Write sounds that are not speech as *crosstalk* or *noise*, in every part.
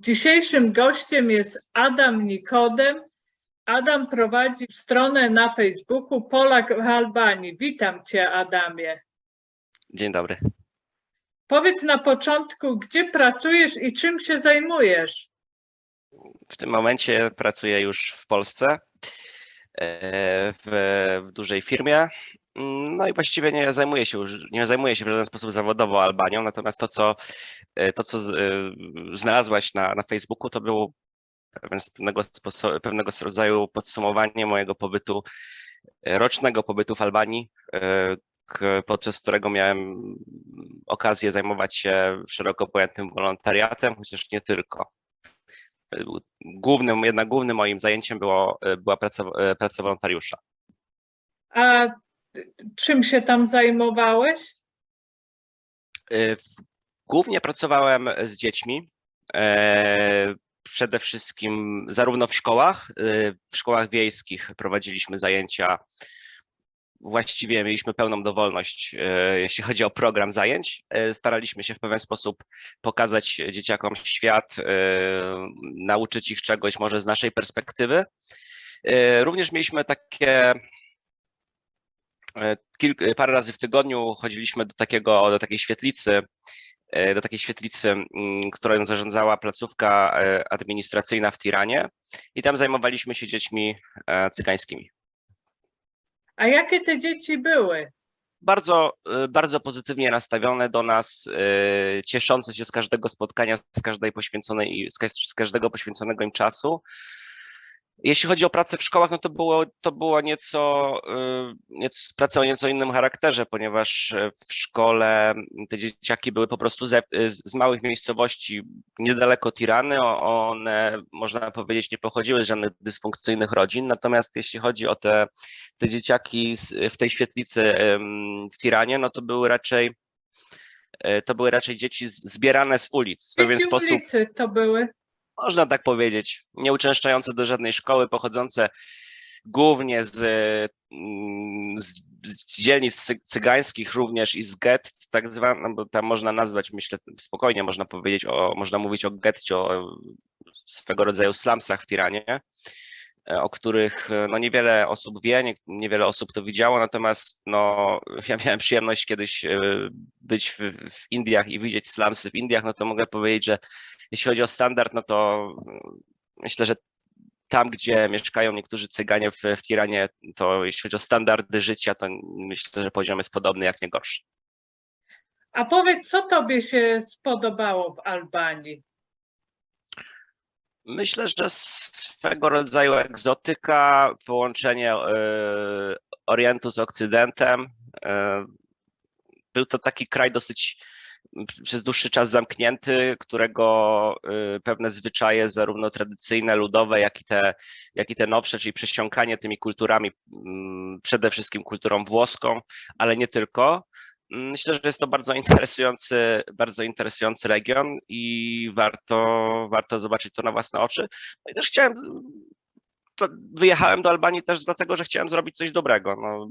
Dzisiejszym gościem jest Adam Nikodem. Adam prowadzi stronę na Facebooku Polak w Albanii. Witam Cię, Adamie. Dzień dobry. Powiedz na początku, gdzie pracujesz i czym się zajmujesz? W tym momencie pracuję już w Polsce e, w, w dużej firmie. No i właściwie nie zajmuję się nie zajmuję się w żaden sposób zawodowo Albanią, natomiast to, co, e, to, co e, znalazłaś na, na Facebooku, to było pewnego, sposo- pewnego rodzaju podsumowanie mojego pobytu, e, rocznego pobytu w Albanii, podczas którego miałem okazję zajmować się szeroko pojętym wolontariatem, chociaż nie tylko. Głównym, jednak głównym moim zajęciem było, była praca, praca wolontariusza. A czym się tam zajmowałeś? W- Głównie pracowałem z dziećmi, e, przede wszystkim zarówno w szkołach, y, w szkołach wiejskich prowadziliśmy zajęcia. Właściwie mieliśmy pełną dowolność, e, jeśli chodzi o program zajęć. E, Staraliśmy się w pewien sposób pokazać dzieciakom świat, e, nauczyć ich czegoś może z naszej perspektywy. E, Również mieliśmy takie E, Kilk, parę razy w tygodniu chodziliśmy do takiego, do takiej świetlicy, e, do takiej świetlicy, mm, którą zarządzała placówka e, administracyjna w Tiranie i tam zajmowaliśmy się dziećmi e, cygańskimi. A jakie te dzieci były? Bardzo, e, bardzo pozytywnie nastawione do nas, e, cieszące się z każdego spotkania, z każdej poświęconej, z każdego poświęconego im czasu. Jeśli chodzi o pracę w szkołach, no to było, to było nieco, y, nieco, praca o nieco innym charakterze, ponieważ e, w szkole te dzieciaki były po prostu ze, z z małych miejscowości niedaleko Tirany. One, można powiedzieć, nie pochodziły z żadnych dysfunkcyjnych rodzin. Natomiast jeśli chodzi o te, te dzieciaki w tej świetlicy w Tiranie, no to były raczej e, to były raczej dzieci zbierane z ulic. W pewien Dzieci sposób ulicy to były. Można tak powiedzieć, nie uczęszczające do żadnej szkoły, pochodzące głównie z, mm, z, z dzielnic cy- cygańskich również i z gett, tak zwane, bo tam można nazwać, myślę, spokojnie można powiedzieć, o, można mówić o getcie, o swego rodzaju slumsach w Tiranie, e, o których e, no, niewiele osób wie, nie, niewiele osób to widziało, natomiast no, *laughs* ja miałem przyjemność kiedyś e, być w, w Indiach i widzieć slumsy w Indiach, no to mogę powiedzieć, że jeśli chodzi o standard, no to mm, myślę, że tam, gdzie mieszkają niektórzy Cyganie w, w Tiranie, to jeśli chodzi o standardy życia, to myślę, że poziom jest podobny, jak nie gorszy. A powiedz, co tobie się spodobało w Albanii? Myślę, że swego rodzaju egzotyka, połączenie e, Orientu z Okcydentem. e, Był to taki kraj dosyć przez dłuższy czas zamknięty, którego e, pewne zwyczaje, zarówno tradycyjne, ludowe, jak i te, jak i te nowsze, czyli przesiąkanie tymi kulturami, m, przede wszystkim kulturą włoską, ale nie tylko. Mm, Myślę, że jest to bardzo interesujący, bardzo interesujący region i warto, warto zobaczyć to na własne oczy. No i też chciałem, wyjechałem do Albanii też dlatego, że chciałem zrobić coś dobrego. No,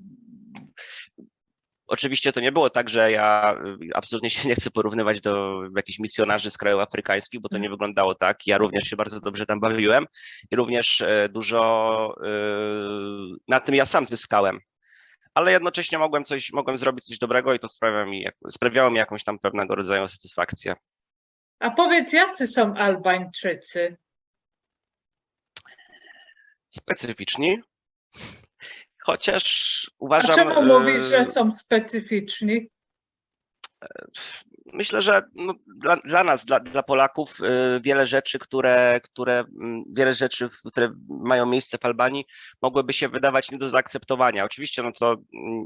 oczywiście to nie było tak, że ja y, absolutnie się *laughs* nie chcę porównywać do jakichś misjonarzy z krajów afrykańskich, bo to nie wyglądało tak. Ja również się bardzo dobrze tam bawiłem i również e, dużo y, na tym ja sam zyskałem. Ale jednocześnie mogłem coś, mogłem zrobić coś dobrego i to sprawia mi, sprawiało mi jakąś tam pewnego rodzaju satysfakcję. A powiedz, jacy są Albańczycy? Specyficzni, chociaż A uważam. czemu mówisz, że e, są specyficzni? Myślę, że no, dla, dla nas, dla, dla Polaków, y, wiele rzeczy, które, które, wiele rzeczy, które mają miejsce w Albanii, mogłyby się wydawać nie do zaakceptowania. Oczywiście, no to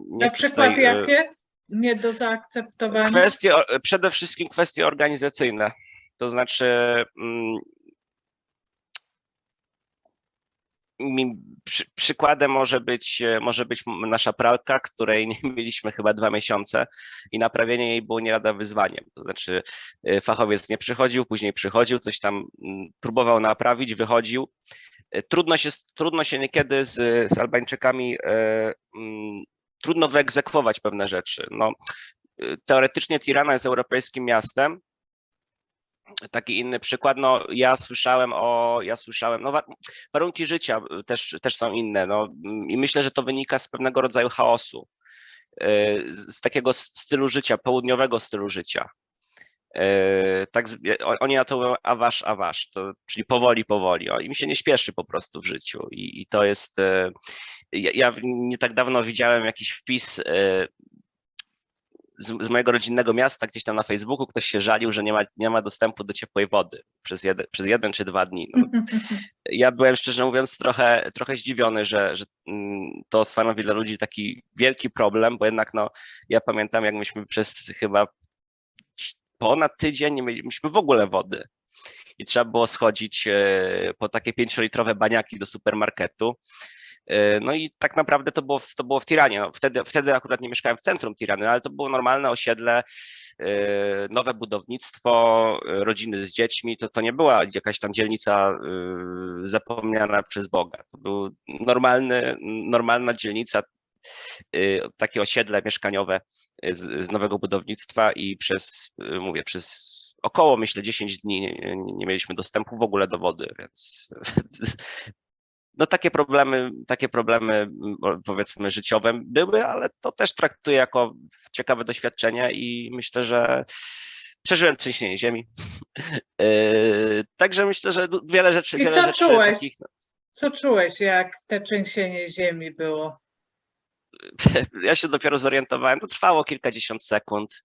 nie Na przykład tutaj, y, jakie? Nie do zaakceptowania? Kwestie, przede wszystkim kwestie organizacyjne. To znaczy, mm, mi, przy, przykładem może być, e, może być nasza pralka, której *laughs* nie mieliśmy chyba dwa miesiące i naprawienie jej było nie lada wyzwaniem. To znaczy, e, fachowiec nie przychodził, później przychodził, coś tam mm, próbował naprawić, wychodził. E, Trudno się, trudno się niekiedy z, z Albańczykami, mm, trudno wyegzekwować pewne rzeczy. No, teoretycznie Tirana jest europejskim miastem, taki inny przykład, no ja słyszałem o, ja słyszałem, no wa- warunki życia też, też są inne, no mm, i myślę, że to wynika z pewnego rodzaju chaosu, y, z, takiego stylu życia, południowego stylu życia. Y, Tak, oni na to mówią awasz, awasz, to, czyli powoli, powoli. O, Im się nie śpieszy po prostu w życiu i, i to jest, y, ja, ja nie tak dawno widziałem jakiś wpis y, z, z mojego rodzinnego miasta, gdzieś tam na Facebooku, ktoś się żalił, że nie ma, nie ma dostępu do ciepłej wody przez jeden, przez jeden czy dwa dni. No, *laughs* ja byłem szczerze mówiąc trochę, trochę zdziwiony, że, że mm, to stanowi dla ludzi taki wielki problem, bo jednak no, ja pamiętam, jak myśmy przez chyba ponad tydzień nie mieliśmy w ogóle wody. I trzeba było schodzić e, po takie pięciolitrowe baniaki do supermarketu. E, No i tak naprawdę to było, to było w Tiranie. No, wtedy, wtedy akurat nie mieszkałem w centrum Tirany, ale to było normalne osiedle, e, nowe budownictwo, e, rodziny z dziećmi. To, to nie była jakaś tam dzielnica zapomniana przez Boga. To był normalny, normalna dzielnica, takie osiedle mieszkaniowe z, z nowego budownictwa i przez, mówię, przez około myślę 10 dni nie, nie mieliśmy dostępu w ogóle do wody, więc *laughs* no takie problemy, takie problemy mm, powiedzmy życiowe były, ale to też traktuję jako ciekawe doświadczenie i myślę, że przeżyłem trzęsienie ziemi. Yy, *laughs* Także myślę, że wiele rzeczy, I wiele co rzeczy czułeś? takich. Co czułeś, jak te trzęsienie ziemi było? *laughs* Ja się dopiero zorientowałem, to trwało kilkadziesiąt sekund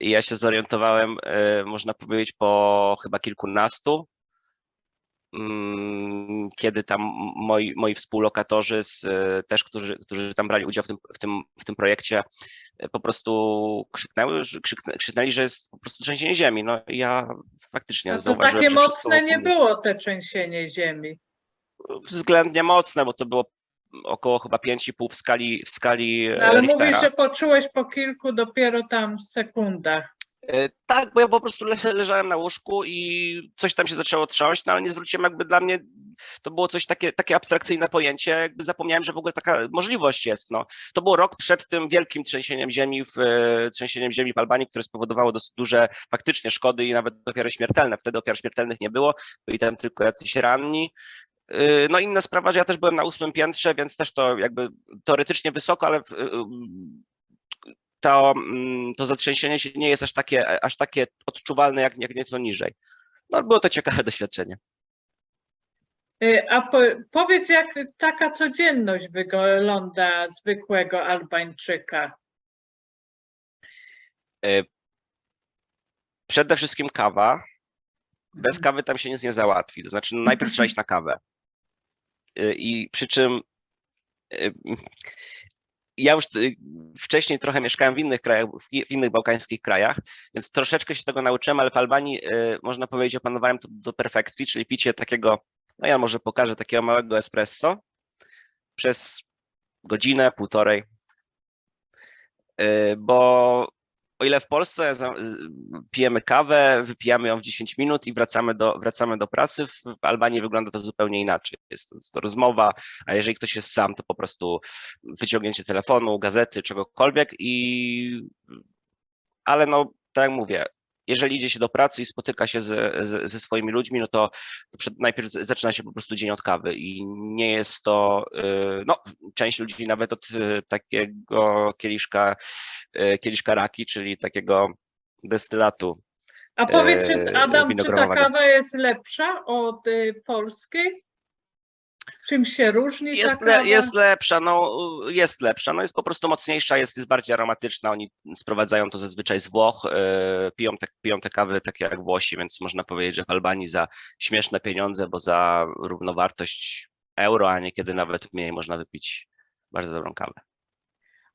i ja się zorientowałem, e, można powiedzieć, po chyba kilkunastu, kiedy tam moi, moi współlokatorzy, z, e, też którzy, którzy tam brali udział w tym, w tym, w tym projekcie, e, po prostu krzyknęły, krzyknęli, że jest po prostu trzęsienie ziemi. No i ja faktycznie No to zauważyłem, takie mocne nie było te trzęsienie ziemi. Względnie mocne, bo to było około chyba 5,5 w skali, w skali No, ale Richtera. mówisz, że poczułeś po kilku dopiero tam sekundach. E, Tak, bo ja po prostu le leżałem na łóżku i coś tam się zaczęło trząść, no ale nie zwróciłem jakby dla mnie, to było coś takie, takie abstrakcyjne pojęcie, jakby zapomniałem, że w ogóle taka możliwość jest. No. To było rok przed tym wielkim trzęsieniem ziemi w, e, trzęsieniem ziemi w Albanii, które spowodowało dosyć duże faktycznie szkody i nawet ofiary śmiertelne. Wtedy ofiar śmiertelnych nie było, byli tam tylko jacyś ranni. E, No inna sprawa, że ja też byłem na ósmym piętrze, więc też to jakby teoretycznie wysoko, ale w, to, mm, to zatrzęsienie się nie jest aż takie, aż takie odczuwalne jak, jak nieco niżej. No było to ciekawe *laughs* doświadczenie. Y, A po, powiedz, jak taka codzienność wygląda zwykłego Albańczyka? Przede wszystkim kawa. Bez kawy tam się nic nie załatwi. To znaczy, no, najpierw trzeba iść na kawę. Y, I przy czym y, ja już y, wcześniej trochę mieszkałem w innych krajach, w innych bałkańskich krajach, więc troszeczkę się tego nauczyłem, ale w Albanii y, można powiedzieć, opanowałem to do perfekcji, czyli picie takiego, no ja może pokażę, takiego małego espresso przez godzinę, półtorej. Y, Bo o ile w Polsce pijemy kawę, wypijamy ją w 10 minut i wracamy do, wracamy do pracy, w, w Albanii wygląda to zupełnie inaczej. Jest to, jest to rozmowa, a jeżeli ktoś jest sam, to po prostu wyciągnięcie telefonu, gazety, czegokolwiek i ale no, tak jak mówię, jeżeli idzie się do pracy i spotyka się ze, ze, ze swoimi ludźmi, no to przed, najpierw z- zaczyna się po prostu dzień od kawy i nie jest to, y, no część ludzi nawet od y, takiego kieliszka, y, kieliszka raki, czyli takiego destylatu. A powiedz, czy, Adam, czy ta kawa jest lepsza od polskiej? Czym się różni Jest, ta kawa? le, jest lepsza, no jest lepsza, no jest po prostu mocniejsza, jest, jest bardziej aromatyczna, oni sprowadzają to zazwyczaj z Włoch, y, piją, te, piją te kawy takie jak Włosi, więc można powiedzieć, że w Albanii za śmieszne pieniądze, bo za równowartość euro, a niekiedy nawet mniej można wypić bardzo dobrą kawę.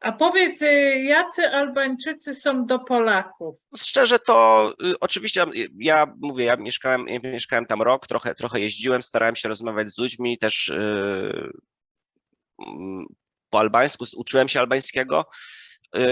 A powiedz, y, jacy Albańczycy są do Polaków? Szczerze to y, oczywiście ja mówię, ja mieszkałem, ja mieszkałem tam rok, trochę, trochę jeździłem, starałem się rozmawiać z ludźmi, też y, mm, po albańsku, uczyłem się albańskiego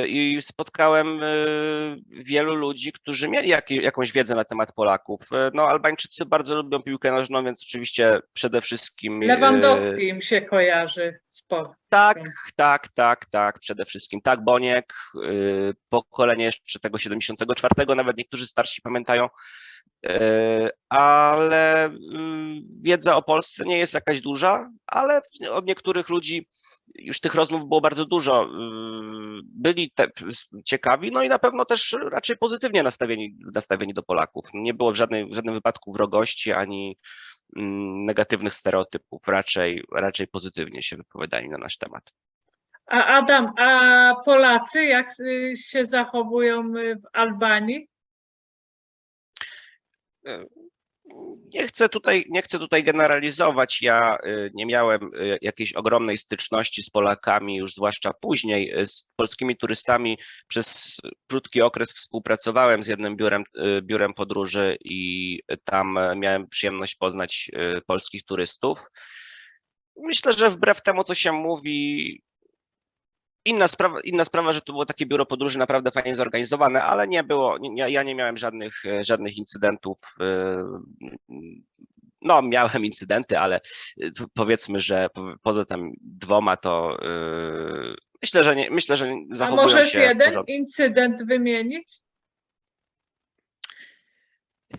i spotkałem y, wielu ludzi, którzy mieli jak, jakąś wiedzę na temat Polaków. Y, No Albańczycy bardzo lubią piłkę nożną, więc oczywiście przede wszystkim... y, Lewandowski im się kojarzy z Polską. tak, tak, tak, tak, przede wszystkim. Tak, Boniek, y, pokolenie jeszcze tego 74, nawet niektórzy starsi pamiętają ale wiedza o Polsce nie jest jakaś duża, ale od niektórych ludzi już tych rozmów było bardzo dużo. Ym, Byli te, ciekawi, no i na pewno też raczej pozytywnie nastawieni, nastawieni do Polaków. Nie było w, żadnej, w żadnym wypadku wrogości ani mm, negatywnych stereotypów, raczej, raczej pozytywnie się wypowiadali na nasz temat. A Adam, a Polacy jak y, się zachowują y, w Albanii? Nie chcę tutaj, nie chcę tutaj generalizować. Ja y, nie miałem y, jakiejś ogromnej styczności z Polakami, już zwłaszcza później. y, Z polskimi turystami przez krótki okres współpracowałem z jednym biurem, biurem podróży i tam miałem przyjemność poznać polskich turystów. Myślę, że wbrew temu, co się mówi, Inna sprawa, inna sprawa, że to było takie biuro podróży naprawdę fajnie zorganizowane, ale nie było, nie, ja nie miałem żadnych, e, żadnych incydentów. e, No, miałem incydenty, ale e, powiedzmy, że po- poza tym dwoma to myślę, że nie, myślę, że A zachowują możesz się jeden incydent wymienić?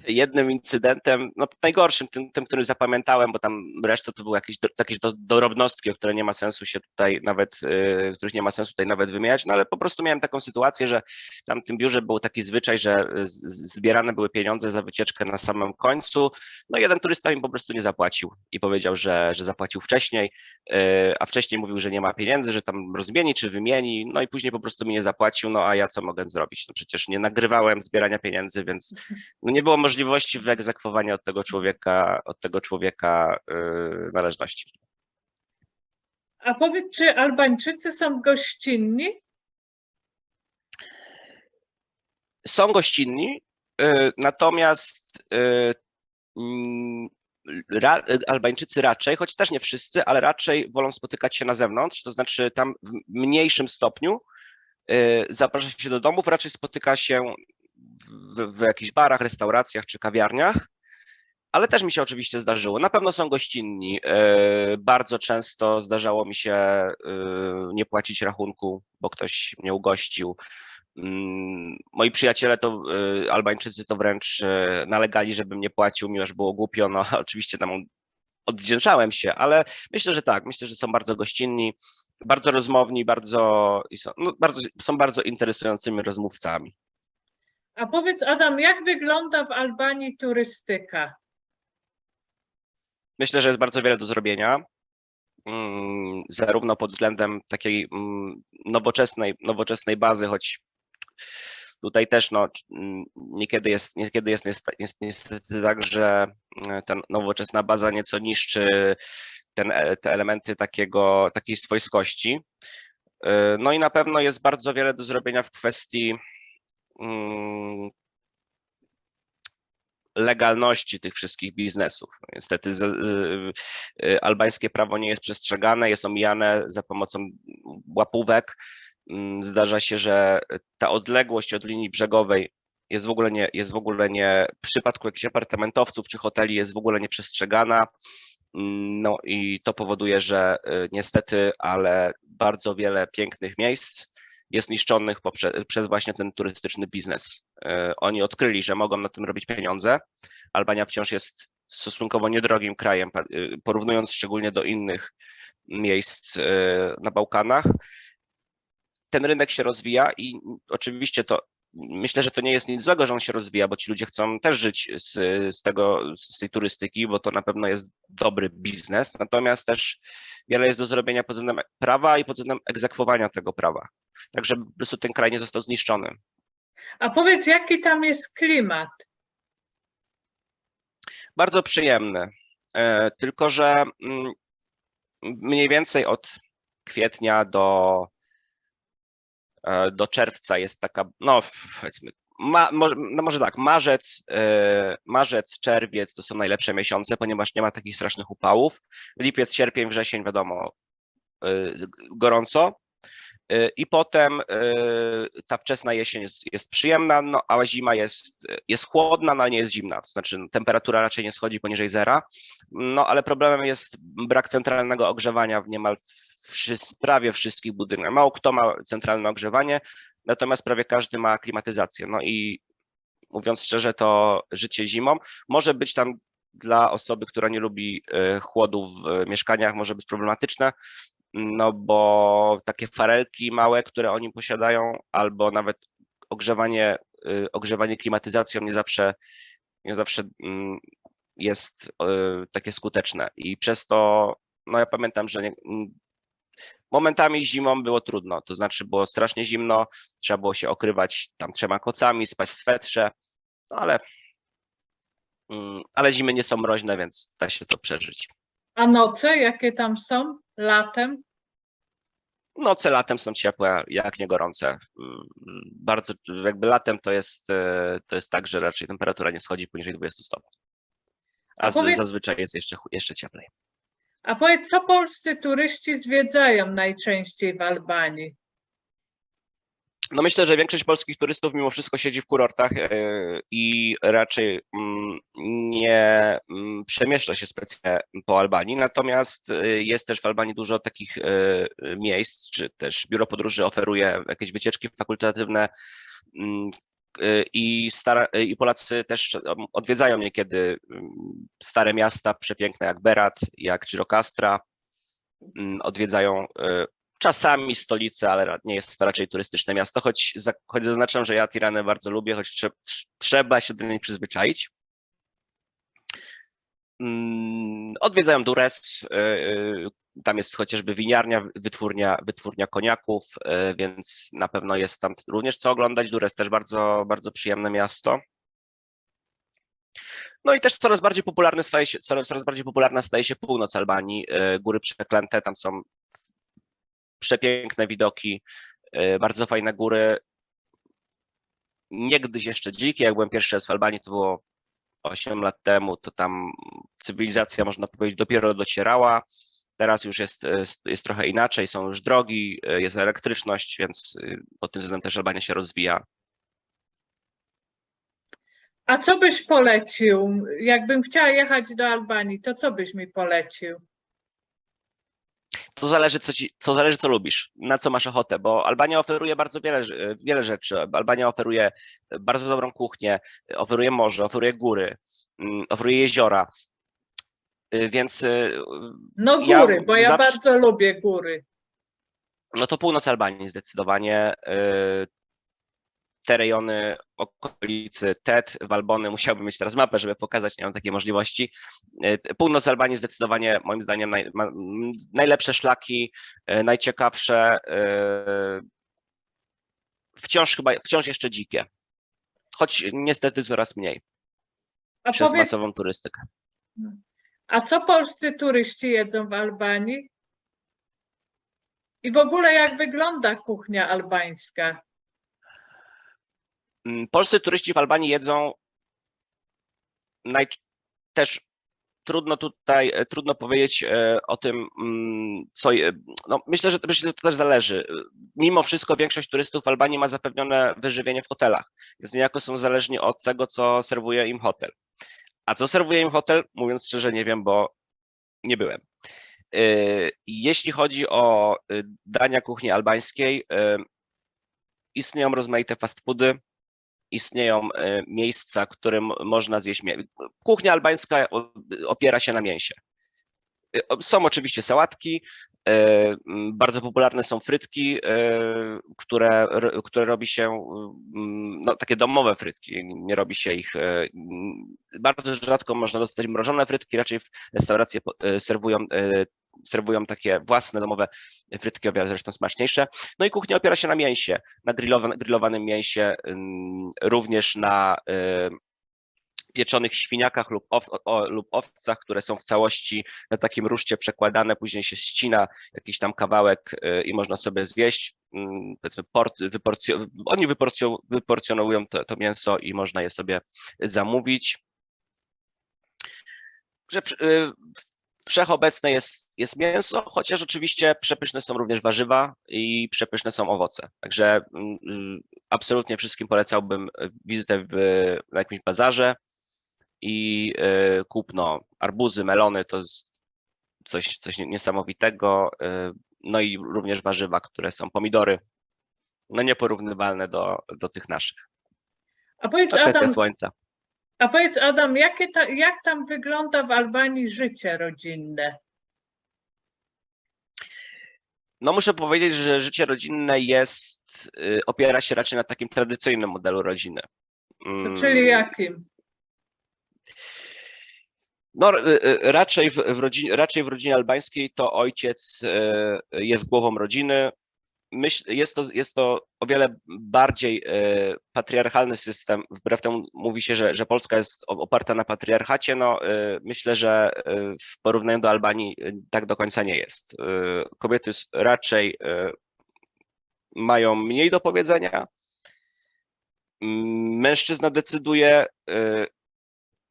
Jednym incydentem, no najgorszym, tym, tym, który zapamiętałem, bo tam reszta to były jakieś, jakieś drobnostki, o które nie ma sensu się tutaj nawet, y, których nie ma sensu tutaj nawet wymieniać, no ale po prostu miałem taką sytuację, że tam w tym biurze był taki zwyczaj, że zbierane były pieniądze za wycieczkę na samym końcu, no jeden turysta mi po prostu nie zapłacił i powiedział, że, że zapłacił wcześniej, y, a wcześniej mówił, że nie ma pieniędzy, że tam rozmieni czy wymieni, no i później po prostu mi nie zapłacił, no a ja co mogę zrobić? No przecież nie nagrywałem zbierania pieniędzy, więc no nie było możliwości wyegzekwowania od tego człowieka, od tego człowieka yy, należności. A powiedz, czy Albańczycy są gościnni? Są gościnni, yy, natomiast yy, ra, Albańczycy raczej, choć też nie wszyscy, ale raczej wolą spotykać się na zewnątrz, to znaczy tam w mniejszym stopniu yy, zaprasza się do domów, raczej spotyka się w, w jakichś barach, restauracjach czy kawiarniach. Ale też mi się oczywiście zdarzyło. Na pewno są gościnni. E, Bardzo często zdarzało mi się e, nie płacić rachunku, bo ktoś mnie ugościł. Mm, Moi przyjaciele to e, Albańczycy to wręcz nalegali, żebym nie płacił, mi aż było głupio. No *laughs* oczywiście tam odwdzięczałem się, ale myślę, że tak. Myślę, że są bardzo gościnni, bardzo rozmowni, bardzo, no, bardzo, są bardzo interesującymi rozmówcami. A powiedz, Adam, jak wygląda w Albanii turystyka? Myślę, że jest bardzo wiele do zrobienia, mm, zarówno pod względem takiej mm, nowoczesnej, nowoczesnej bazy, choć tutaj też no, mm, niekiedy jest, niekiedy jest niesta- jest niestety tak, że mm, ta nowoczesna baza nieco niszczy ten, e- te elementy takiego, takiej swojskości. Y, No i na pewno jest bardzo wiele do zrobienia w kwestii legalności tych wszystkich biznesów. Niestety z, z, y, albańskie prawo nie jest przestrzegane, jest omijane za pomocą łapówek. Mm, Zdarza się, że ta odległość od linii brzegowej jest w ogóle nie, jest w ogóle nie, w przypadku jakichś apartamentowców czy hoteli jest w ogóle nieprzestrzegana. Mm, No i to powoduje, że y, niestety, ale bardzo wiele pięknych miejsc jest niszczonych poprze- przez właśnie ten turystyczny biznes. E, Oni odkryli, że mogą na tym robić pieniądze. Albania wciąż jest stosunkowo niedrogim krajem, y, porównując szczególnie do innych miejsc e, na Bałkanach. Ten rynek się rozwija i oczywiście to myślę, że to nie jest nic złego, że on się rozwija, bo ci ludzie chcą też żyć z, z tego, z tej turystyki, bo to na pewno jest dobry biznes. Natomiast też wiele jest do zrobienia pod względem prawa i pod względem egzekwowania tego prawa tak żeby po prostu ten kraj nie został zniszczony. A powiedz, jaki tam jest klimat? Bardzo przyjemny, e, tylko że mm, mniej więcej od kwietnia do, do czerwca jest taka, no powiedzmy, ma, może, no może tak, marzec, e, marzec, czerwiec to są najlepsze miesiące, ponieważ nie ma takich strasznych upałów. Lipiec, sierpień, wrzesień, wiadomo, e, gorąco. I potem ta wczesna jesień jest, jest przyjemna, no, a zima jest, jest chłodna, no ale nie jest zimna. To znaczy no, temperatura raczej nie schodzi poniżej zera. No ale problemem jest brak centralnego ogrzewania w niemal prawie wszystkich budynkach. Mało kto ma centralne ogrzewanie, natomiast prawie każdy ma klimatyzację. No i mówiąc szczerze, to życie zimą może być tam dla osoby, która nie lubi e, chłodu w mieszkaniach, może być problematyczne, no bo takie farelki małe, które oni posiadają, albo nawet ogrzewanie, y, ogrzewanie klimatyzacją nie zawsze, nie zawsze mm, jest y, takie skuteczne i przez to, no ja pamiętam, że momentami zimą było trudno, to znaczy było strasznie zimno, trzeba było się okrywać tam trzema kocami, spać w swetrze, no ale, mm, ale zimy nie są mroźne, więc da się to przeżyć. A noce, jakie tam są latem? Noce latem są ciepłe, jak nie gorące. Mm, Bardzo, jakby latem to jest, e, to jest tak, że raczej temperatura nie schodzi poniżej 20 stopni. A powiedz- zazwyczaj jest jeszcze, jeszcze cieplej. A powiedz, co polscy turyści zwiedzają najczęściej w Albanii? No myślę, że większość polskich turystów mimo wszystko siedzi w kurortach e, i raczej mm, nie mm, przemieszcza się specjalnie po Albanii. Natomiast e, jest też w Albanii dużo takich e, miejsc, czy też biuro podróży oferuje jakieś wycieczki fakultatywne mm, i, stara, i Polacy też odwiedzają niekiedy mm, stare miasta przepiękne jak Berat, jak Girokastra. Mm, Odwiedzają e, czasami stolice, ale nie jest to raczej turystyczne miasto, choć, choć zaznaczam, że ja Tiranę bardzo lubię, choć trze, trz- trzeba się do niej przyzwyczaić. Mm, Odwiedzają Dures, y, y, tam jest chociażby winiarnia, wytwórnia, wytwórnia koniaków, y, więc na pewno jest tam również co oglądać. Dures też bardzo, bardzo przyjemne miasto. No i też coraz bardziej popularny staje się, coraz, bardziej popularna staje się północ Albanii, Góry Przeklęte, tam są przepiękne widoki, bardzo fajne góry. Niegdyś jeszcze dzikie, jak byłem pierwszy raz w Albanii, to było 8 lat temu, to tam cywilizacja, można powiedzieć, dopiero docierała. Teraz już jest, jest, jest trochę inaczej, są już drogi, jest elektryczność, więc y, pod tym względem też Albania się rozwija. A co byś polecił? Jakbym chciała jechać do Albanii, to co byś mi polecił? To zależy, co, ci, co zależy, co lubisz, na co masz ochotę, bo Albania oferuje bardzo wiele, wiele rzeczy. Albania oferuje bardzo dobrą kuchnię, oferuje morze, oferuje góry, mm, oferuje jeziora. Y, Więc No Ja góry, bo ja zawsze- bardzo lubię góry. no to północ Albanii zdecydowanie. Te rejony okolicy Tet, Walbony, musiałbym mieć teraz mapę, żeby pokazać, nie mam takiej możliwości. Y, Północ Albanii zdecydowanie moim zdaniem naj, ma, najlepsze szlaki, y, najciekawsze, y, wciąż chyba, wciąż jeszcze dzikie. Choć niestety coraz mniej A przez powiedz, masową turystykę. a co polscy turyści jedzą w Albanii? I w ogóle jak wygląda kuchnia albańska? Mm, Polscy turyści w Albanii jedzą naj... też trudno tutaj, e, trudno powiedzieć e, o tym, mm, co. No, myślę, że myślę, że to też zależy. Mimo wszystko większość turystów w Albanii ma zapewnione wyżywienie w hotelach, więc niejako są zależni od tego, co serwuje im hotel. A co serwuje im hotel? Mówiąc szczerze, nie wiem, bo nie byłem. E, Jeśli chodzi o dania kuchni albańskiej, istnieją rozmaite fast foody, istnieją e, miejsca, którym można zjeść mię- Kuchnia albańska opiera się na mięsie. E, Są oczywiście sałatki, e, bardzo popularne są frytki, które, które robi się, no takie domowe frytki, nie robi się ich, bardzo rzadko można dostać mrożone frytki, raczej w restauracje serwują, serwują takie własne domowe frytki, o wiele zresztą smaczniejsze. No i kuchnia opiera się na mięsie, na grillowa- grillowanym mięsie, również na y, pieczonych świniakach lub, ow, o, lub owcach, które są w całości na takim ruszcie przekładane, później się ścina jakiś tam kawałek y, i można sobie zjeść. Powiedzmy, port, wyporcjo, oni wyporcjo, wyporcjonowują to, to mięso i można je sobie zamówić. Że, y, wszechobecne jest, jest mięso, chociaż oczywiście przepyszne są również warzywa i przepyszne są owoce. Także mm, mm, absolutnie wszystkim polecałbym e, wizytę w, na jakimś bazarze i e, kupno arbuzy, melony to jest coś, coś niesamowitego. No i również warzywa, które są pomidory, no nieporównywalne do, do tych naszych. A powiedz, To kwestia Adam, słońca. A powiedz Adam, jakie ta, jak tam wygląda w Albanii życie rodzinne? No muszę powiedzieć, że życie rodzinne jest, y, opiera się raczej na takim tradycyjnym modelu rodziny. To Mm, czyli jakim? No, y, y, raczej w, w rodzinie, raczej w rodzinie albańskiej to ojciec jest głową rodziny. Myśl, jest, to, jest to o wiele bardziej y, patriarchalny system. Wbrew temu mówi się, że, że Polska jest oparta na patriarchacie. No, y, myślę, że y, w porównaniu do Albanii tak do końca nie jest. Kobiety raczej mają mniej do powiedzenia. Mężczyzna decyduje,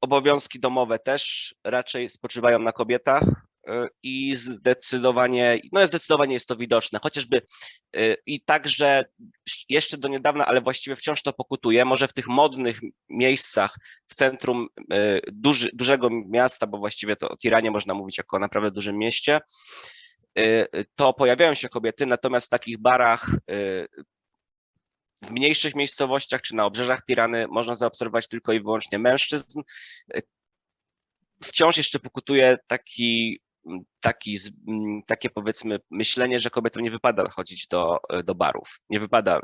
obowiązki domowe też raczej spoczywają na kobietach i zdecydowanie, no zdecydowanie jest to widoczne, chociażby y, i także jeszcze do niedawna, ale właściwie wciąż to pokutuje, może w tych modnych miejscach w centrum y, duży, dużego miasta, bo właściwie to o Tiranie można mówić jako o naprawdę dużym mieście, to pojawiają się kobiety, natomiast w takich barach w mniejszych miejscowościach czy na obrzeżach Tirany można zaobserwować tylko i wyłącznie mężczyzn. Wciąż jeszcze pokutuje taki, taki, z- m, takie powiedzmy myślenie, że kobietom nie wypada chodzić do, do barów, nie wypada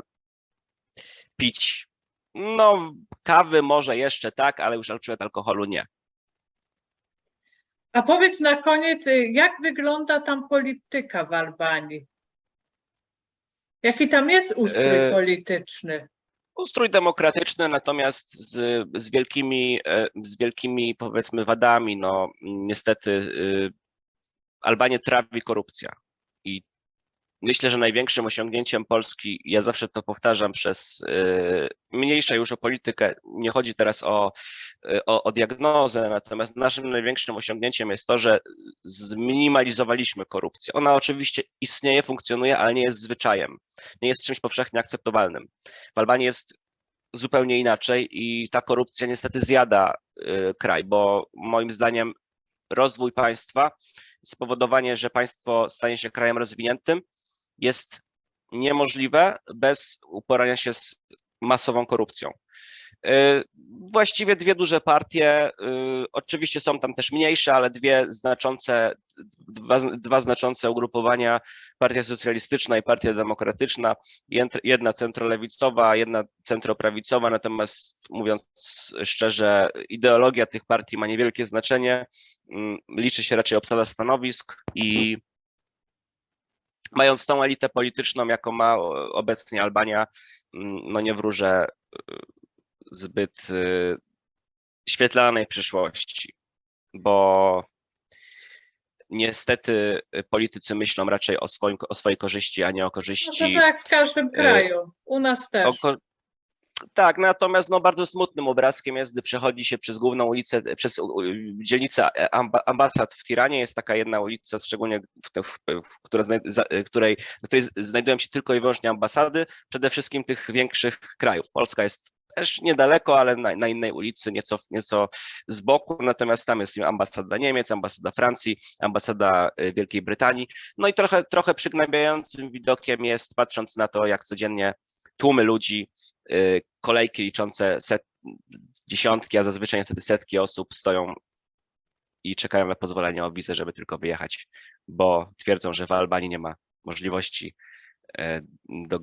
pić. No, kawy może jeszcze tak, ale już na przykład alkoholu nie. A powiedz na koniec, y, jak wygląda tam polityka w Albanii? Jaki tam jest ustrój E, polityczny? Ustrój demokratyczny, natomiast z, z, wielkimi, e, z wielkimi powiedzmy wadami. No niestety y, Albanię trawi korupcja. I myślę, że największym osiągnięciem Polski, ja zawsze to powtarzam przez y, mniejsza już o politykę, nie chodzi teraz o, y, o, o diagnozę, natomiast naszym największym osiągnięciem jest to, że zminimalizowaliśmy korupcję. Ona oczywiście istnieje, funkcjonuje, ale nie jest zwyczajem, nie jest czymś powszechnie akceptowalnym. W Albanii jest zupełnie inaczej i ta korupcja niestety zjada y, kraj, bo moim zdaniem rozwój państwa, spowodowanie, że państwo stanie się krajem rozwiniętym, jest niemożliwe bez uporania się z masową korupcją. Y, Właściwie dwie duże partie, y, oczywiście są tam też mniejsze, ale dwie znaczące, dwa, dwa znaczące ugrupowania, Partia Socjalistyczna i Partia Demokratyczna, jedna centrolewicowa, jedna centroprawicowa, natomiast mówiąc szczerze, ideologia tych partii ma niewielkie znaczenie, liczy się raczej obsada stanowisk i mając tą elitę polityczną, jaką ma obecnie Albania, mm, no nie wróżę y, zbyt y, świetlanej przyszłości, bo niestety y, politycy myślą raczej o, swoim, o swojej korzyści, a nie o No korzyści to tak w każdym kraju, u nas też. o tak, natomiast no, bardzo smutnym obrazkiem jest, gdy przechodzi się przez główną ulicę, przez dzielnicę e, amba, ambasad w Tiranie. Jest taka jedna ulica, szczególnie w, te- w, w, która za, której, na której znajdują się tylko i wyłącznie ambasady, przede wszystkim tych większych krajów. Polska jest też niedaleko, ale na, na innej ulicy, nieco, nieco z boku, natomiast tam jest ambasada Niemiec, ambasada Francji, ambasada y, Wielkiej Brytanii. No i trochę, trochę przygnębiającym widokiem jest, patrząc na to, jak codziennie tłumy ludzi, kolejki liczące set, dziesiątki, a zazwyczaj niestety setki osób stoją i czekają na pozwolenie o wizę, żeby tylko wyjechać, bo twierdzą, że w Albanii nie ma możliwości, e, do,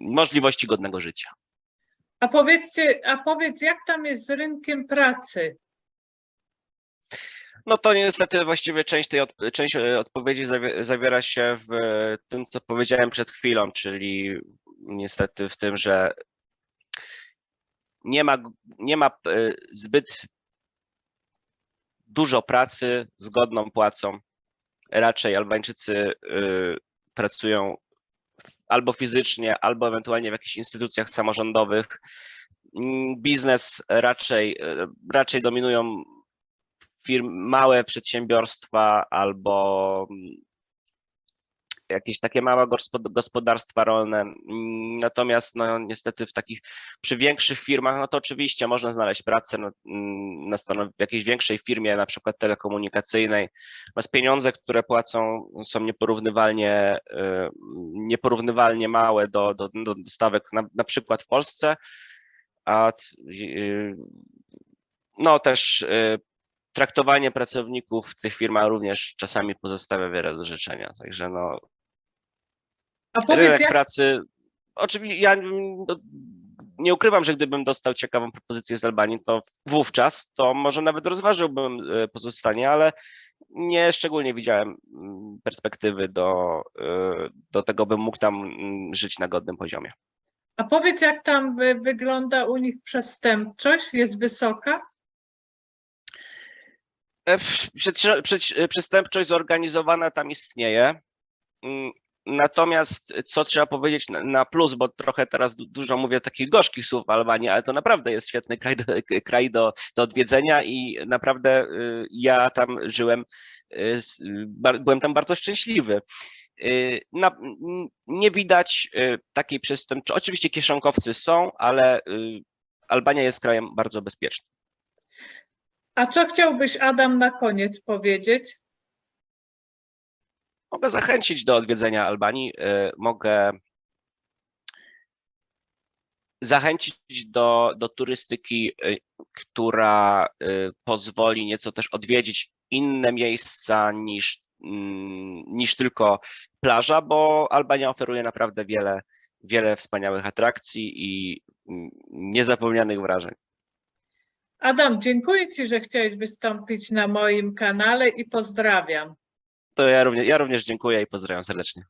możliwości godnego życia. A powiedzcie, a powiedz, jak tam jest z rynkiem pracy? No to niestety właściwie część tej od, część e, odpowiedzi zawie, zawiera się w tym, co powiedziałem przed chwilą, czyli niestety w tym, że nie ma, nie ma e, zbyt dużo pracy z godną płacą. Raczej Albańczycy y, pracują albo fizycznie, albo ewentualnie w jakichś instytucjach samorządowych. Mm, Biznes raczej, y, raczej dominują firm, małe przedsiębiorstwa albo mm, jakieś takie małe gospod- gospodarstwa rolne. Natomiast no, niestety w takich, przy większych firmach, no to oczywiście można znaleźć pracę no, mm, na stanow- w jakiejś większej firmie, na przykład telekomunikacyjnej. Natomiast pieniądze, które płacą są nieporównywalnie, y, nieporównywalnie małe do, do, do stawek na, na przykład w Polsce. a c- y, no też y, traktowanie pracowników w tych firmach również czasami pozostawia wiele do życzenia. Także no, A powiedz, rynek jak, pracy. Oczywiście ja mm, no, nie ukrywam, że gdybym dostał ciekawą propozycję z Albanii, to wówczas to może nawet rozważyłbym e, pozostanie, ale nie szczególnie widziałem mm, perspektywy do, e, do tego, bym mógł tam mm, żyć na godnym poziomie. a powiedz, jak tam wy, wygląda u nich przestępczość? Jest wysoka? E, Przestępczość zorganizowana tam istnieje. Natomiast co trzeba powiedzieć na- plus, bo trochę teraz du- dużo mówię takich gorzkich słów w Albanii, ale to naprawdę jest świetny kraj do, *laughs* kraj do, do odwiedzenia i naprawdę y, ja tam żyłem, y, byłem tam bardzo szczęśliwy. Y, Na, nie widać takiej przestępczości. Oczywiście kieszonkowcy są, ale Albania jest krajem bardzo bezpiecznym. A co chciałbyś, Adam, na koniec powiedzieć? Mogę zachęcić do odwiedzenia Albanii. y, Mogę zachęcić do, do turystyki, y, która y, pozwoli nieco też odwiedzić inne miejsca niż, mm, niż tylko plaża, bo Albania oferuje naprawdę wiele, wiele wspaniałych atrakcji i mm, niezapomnianych wrażeń. Adam, dziękuję Ci, że chciałeś wystąpić na moim kanale i pozdrawiam. To ja również, ja również dziękuję i pozdrawiam serdecznie.